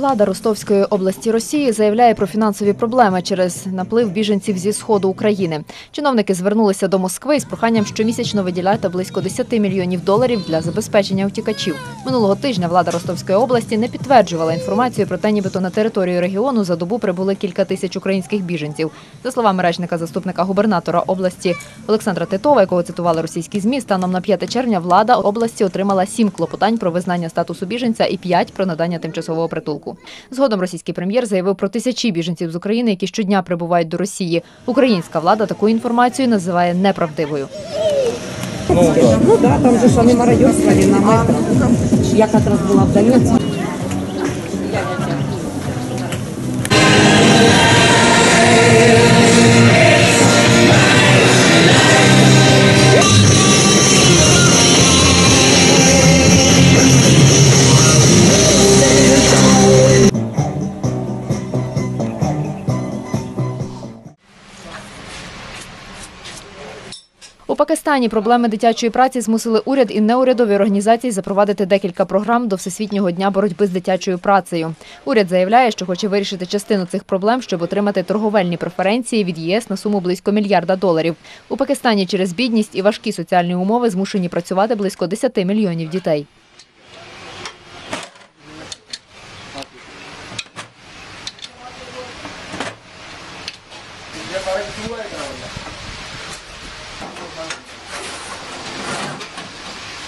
Влада Ростовської області Росії заявляє про фінансові проблеми через наплив біженців зі сходу України. Чиновники звернулися до Москви із проханням щомісячно виділяти близько 10 мільйонів доларів для забезпечення утікачів. Минулого тижня влада Ростовської області не підтверджувала інформацію про те, нібито на територію регіону за добу прибули кілька тисяч українських біженців. За словами речника заступника губернатора області Олександра Титова, якого цитували російські змі, станом на 5 червня влада області отримала сім клопотань про визнання статусу біженця і п'ять про надання тимчасового притулку. Згодом російський прем'єр заявив про тисячі біженців з України, які щодня прибувають до Росії. Українська влада таку інформацію називає неправдивою. Ну да, там же ж вони на метро. Я якраз була в Донецьку. Пакистані проблеми дитячої праці змусили уряд і неурядові організації запровадити декілька програм до Всесвітнього дня боротьби з дитячою працею. Уряд заявляє, що хоче вирішити частину цих проблем, щоб отримати торговельні преференції від ЄС на суму близько мільярда доларів. У Пакистані через бідність і важкі соціальні умови змушені працювати близько 10 мільйонів дітей.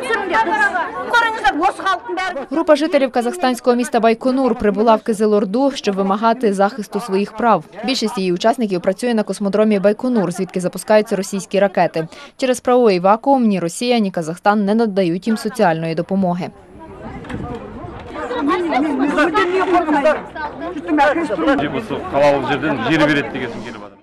түсіріңдер көріңіздер осы халықтың бәрі Група жителів казахстанського міста Байконур прибула в Кизилорду, щоб вимагати захисту своїх прав. Більшість її учасників працює на космодромі Байконур, звідки запускаються російські ракети. Через правовий вакуум ні Росія, ні Казахстан не надають їм соціальної допомоги. осы қалалық жерден жер береді дегесін келіп жатыр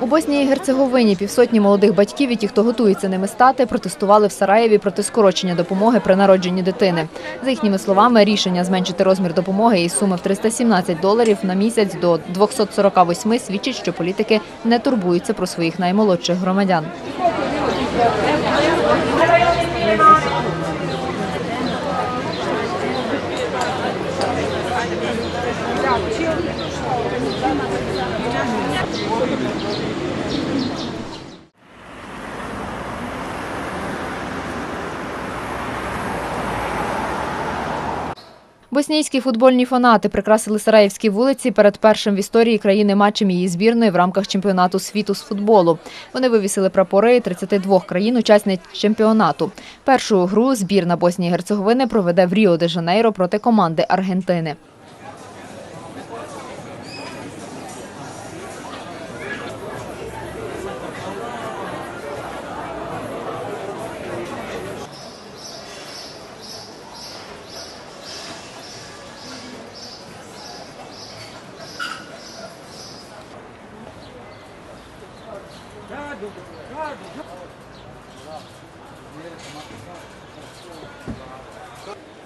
у Боснії і Герцеговині півсотні молодих батьків і ті, хто готується ними стати, протестували в Сараєві проти скорочення допомоги при народженні дитини. За їхніми словами, рішення зменшити розмір допомоги із суми в 317 доларів на місяць до 248 свідчить, що політики не турбуються про своїх наймолодших громадян. Боснійські футбольні фанати прикрасили Сараївські вулиці перед першим в історії країни матчем її збірної в рамках чемпіонату світу з футболу. Вони вивісили прапори 32 країн-учасниць чемпіонату. Першу гру збірна Боснії Герцеговини проведе в Ріо де Жанейро проти команди Аргентини. Thank you.